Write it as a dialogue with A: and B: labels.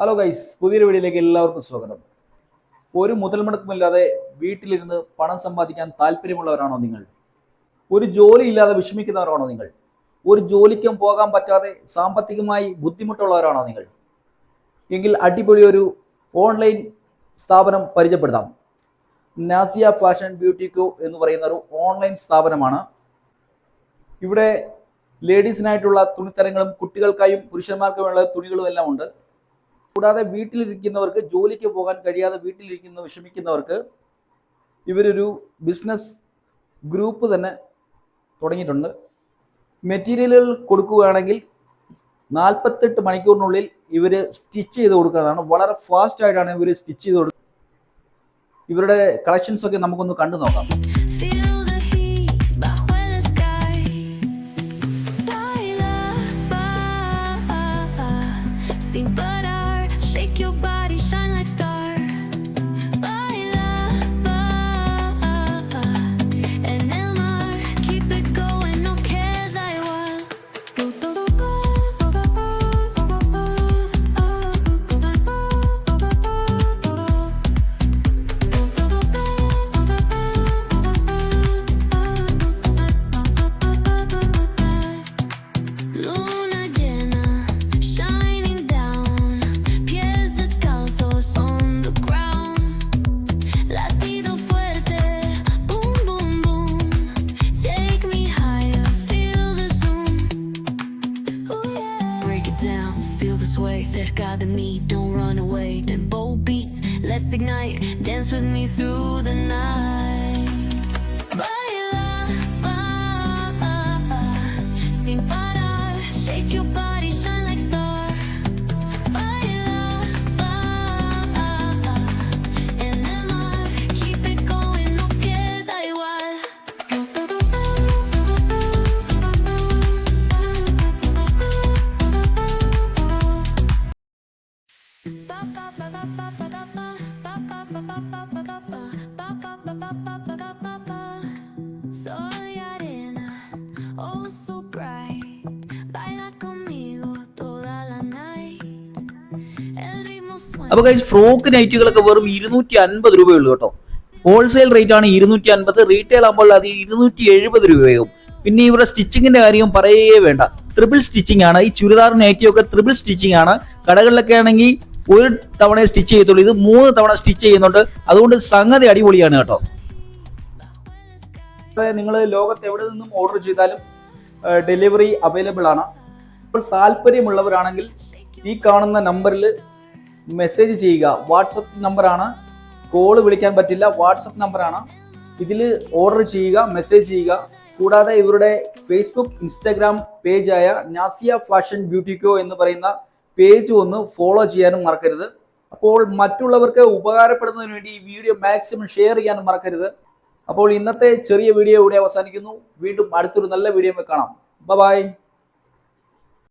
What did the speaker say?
A: Hello guys പുതിയൊരു വീഡിയോയിലേക്ക് എല്ലാവർക്കും സ്വാഗതം. ഒരു മുതൽ മുടക്കമില്ലാതെ വീട്ടിലിരുന്ന് പണം സമ്പാദിക്കാൻ താല്പര്യമുള്ളവരാണോ നിങ്ങൾ? ഒരു ജോലി ഇല്ലാതെ വിഷമിക്കുന്നവരാണോ നിങ്ങൾ? ഒരു ജോലിക്കും പോകാൻ പറ്റാതെ സാമ്പത്തികമായി ബുദ്ധിമുട്ടുള്ളവരാണോ നിങ്ങൾ? എങ്കിൽ അടിപൊളി ഒരു ഓൺലൈൻ സ്ഥാപനം പരിചയപ്പെടുത്താം. നാസിയ ഫാഷൻ ബ്യൂട്ടിക്കോ എന്ന് പറയുന്ന ഒരു ഓൺലൈൻ സ്ഥാപനമാണ്. ഇവിടെ ലേഡീസിനായിട്ടുള്ള തുണിത്തരങ്ങളും കുട്ടികൾക്കായും പുരുഷന്മാർക്കുമുള്ള തുണികളും എല്ലാം ഉണ്ട്. കൂടാതെ വീട്ടിലിരിക്കുന്നവർക്ക് ജോലിക്ക് പോകാൻ കഴിയാതെ വീട്ടിലിരിക്കുന്ന വിഷമിക്കുന്നവർക്ക് ഇവരൊരു ബിസിനസ് ഗ്രൂപ്പ് തന്നെ തുടങ്ങിയിട്ടുണ്ട്. മെറ്റീരിയലുകൾ കൊടുക്കുകയാണെങ്കിൽ നാൽപ്പത്തെട്ട് മണിക്കൂറിനുള്ളിൽ ഇവർ സ്റ്റിച്ച് ചെയ്ത് കൊടുക്കുന്നതാണ്. വളരെ ഫാസ്റ്റ് ആയിട്ടാണ് ഇവർ സ്റ്റിച്ച് ചെയ്ത് കൊടുക്കുന്നത്. ഇവരുടെ കളക്ഷൻസ് ഒക്കെ നമുക്കൊന്ന് കണ്ടു നോക്കാം.
B: The Mí, don't run away. Tempo beats, let's ignite. Dance with me through the night. Y oh.
A: അപ്പൊ ഗൈസ് ഫ്രോക്ക് നൈറ്റുകളൊക്കെ വെറും ഇരുന്നൂറ്റി അൻപത് രൂപയുള്ളൂ കേട്ടോ. ഹോൾസെയിൽ റേറ്റ് ആണ് ഇരുന്നൂറ്റി അൻപത് റീറ്റെയിൽ ആകുമ്പോൾ അത് ഇരുന്നൂറ്റി എഴുപത് രൂപയാകും പിന്നെ ഇവരുടെ സ്റ്റിച്ചിങ്ങിന്റെ കാര്യം പറയേ വേണ്ട. ട്രിപ്പിൾ സ്റ്റിച്ചിങ് ആണ്. ഈ ചുരിദാർ നൈറ്റിയൊക്കെ ട്രിപ്പിൾ സ്റ്റിച്ചിങ് ആണ്. കടകളിലൊക്കെ ആണെങ്കിൽ ഒരു തവണ സ്റ്റിച്ച് ചെയ്യത്തുള്ളൂ ഇത് മൂന്ന് തവണ സ്റ്റിച്ച് ചെയ്യുന്നുണ്ട്. അതുകൊണ്ട് സംഗതി അടിപൊളിയാണ് കേട്ടോ. നിങ്ങൾ ലോകത്ത് എവിടെ നിന്നും ഓർഡർ ചെയ്താലും ഡെലിവറി അവൈലബിൾ ആണ്. ഇപ്പോൾ താല്പര്യമുള്ളവരാണെങ്കിൽ ഈ കാണുന്ന നമ്പറിൽ മെസ്സേജ് ചെയ്യുക. വാട്സപ്പ് നമ്പറാണ് കോൾ വിളിക്കാൻ പറ്റില്ല. വാട്സപ്പ് നമ്പറാണ് ഇതിൽ ഓർഡർ ചെയ്യുക മെസ്സേജ് ചെയ്യുക. കൂടാതെ ഇവരുടെ ഫേസ്ബുക്ക് ഇൻസ്റ്റാഗ്രാം പേജായ നാസിയ ഫാഷൻ ബ്യൂട്ടിക്കോ എന്ന് പറയുന്ന പേജ് ഒന്ന് ഫോളോ ചെയ്യാനും മറക്കരുത്. അപ്പോൾ മറ്റുള്ളവർക്ക് ഉപകാരപ്പെടുന്നതിന് വേണ്ടി ഈ വീഡിയോ മാക്സിമം ഷെയർ ചെയ്യാനും മറക്കരുത്. അപ്പോൾ ഇന്നത്തെ ചെറിയ വീഡിയോ ഇവിടെ അവസാനിക്കുന്നു. വീണ്ടും അടുത്തൊരു നല്ല വീഡിയോ കാണാം. ബൈ